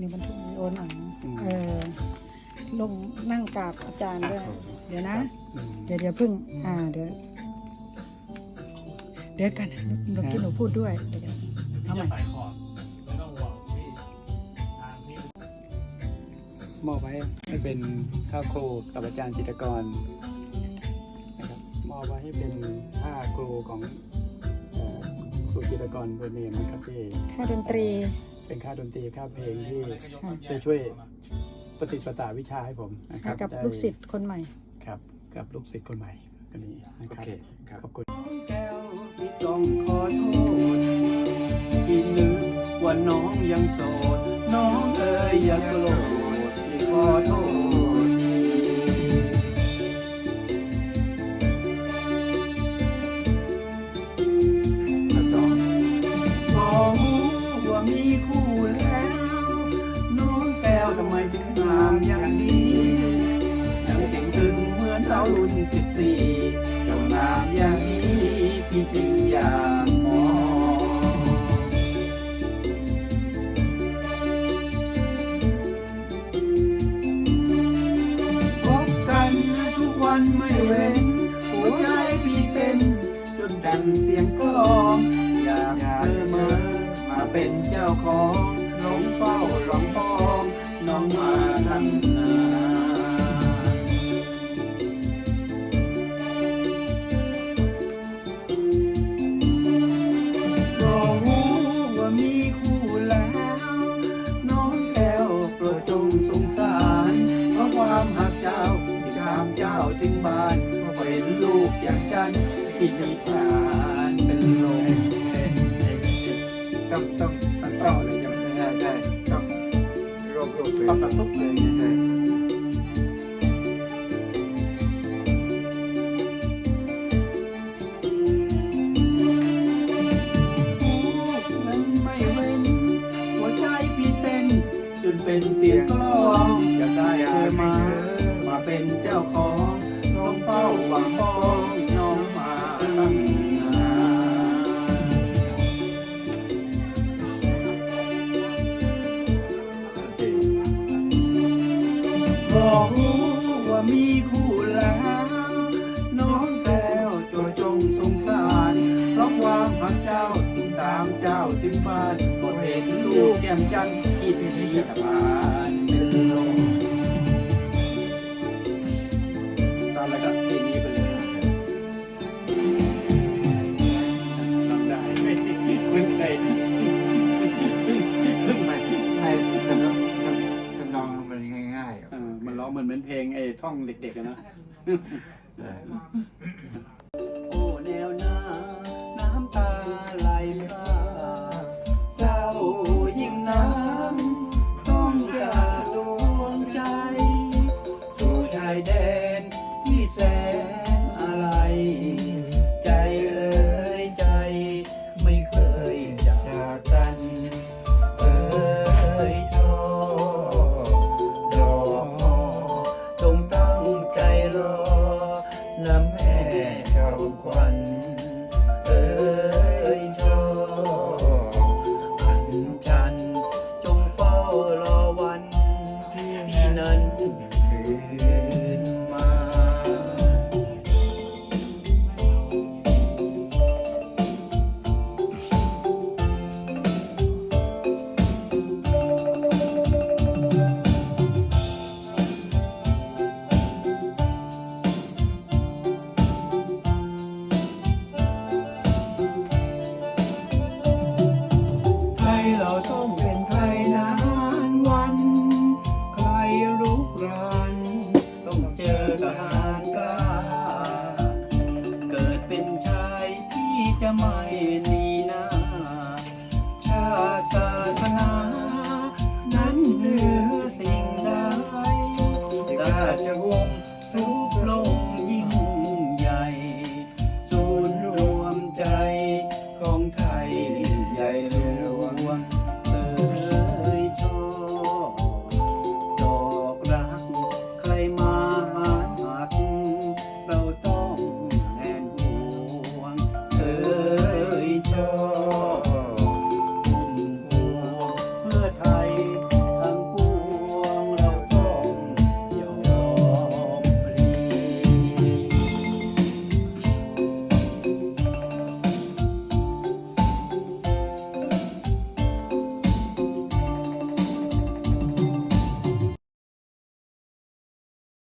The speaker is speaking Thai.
นี่บันทึกวิดีโอหนังอืม เออลงนั่งกราบอาจารย์ด้วยครับเดี๋ยวนะ อืม เดี๋ยวเดี๋ยวพึ่ง อ่า เดี๋ยว เดี๋ยวกันเมื่อกี้หนูพูดด้วย เดี๋ยวเอาใหม่ใส่ขอบไม่ต้องห่วงพี่ทางที่มอบไว้ให้เป็นข้าวครูกับอาจารย์จิตรกรนะครับมอบไว้ให้เป็นผ้าครูของเอ่อครูจิตรกรโบเนมนะครับที่ค่าดนตรี เป็นค่าดนตรีค่าเพลงที่ค่ะจะช่วยปฏิปต่าวิชาให้ผมนะคให้รับกับได้ลูกศิษย์คนใหม่ครับ กับลูกศิษย์คนใหม่คนนี้นะโอครับเคครับขอบคุณแก้วที่ต้องขอโทษที่นึกว่าน้องยังโสด น้องเอ๋ยอย่าโกรธที่ขอโทษ อยากมองพบกันทุกวันไม่เว้น หัวใจพี่เต้นจนดังเสียงกลอง อยากเธอมามาเป็นเจ้าของหลง ที่มีการเป็นลมต้องต้องตัดต่อเลยใช่ไหมใช่ใช่ต้องรวบรวบเลยต้องตัดทุกเลยใช่นั้นไมเว้นหัวใจพีเต้นจนเป็นเสียงกลองอยากได้เธอมามาเป็นเจ้า มีคู่แล้ว น้องแก้วจงจงสงสารเพราะความหักเจ้าถึงตามเจ้าถึงบ้านก็เห็นลูกแก้มจันทร์คิดที่จะผ่านเป็นลมตามระดับเลงนี้ไป พลงไอ้ท่องเด็กๆนะ โอ้แนวหน้า น้ำตาไหลพาเศร้ายิ่งน้ำ ต้องอย่าโดนใจ สู่ชายแดน ทหารกล้า เกิดเป็นชายที่จะไม่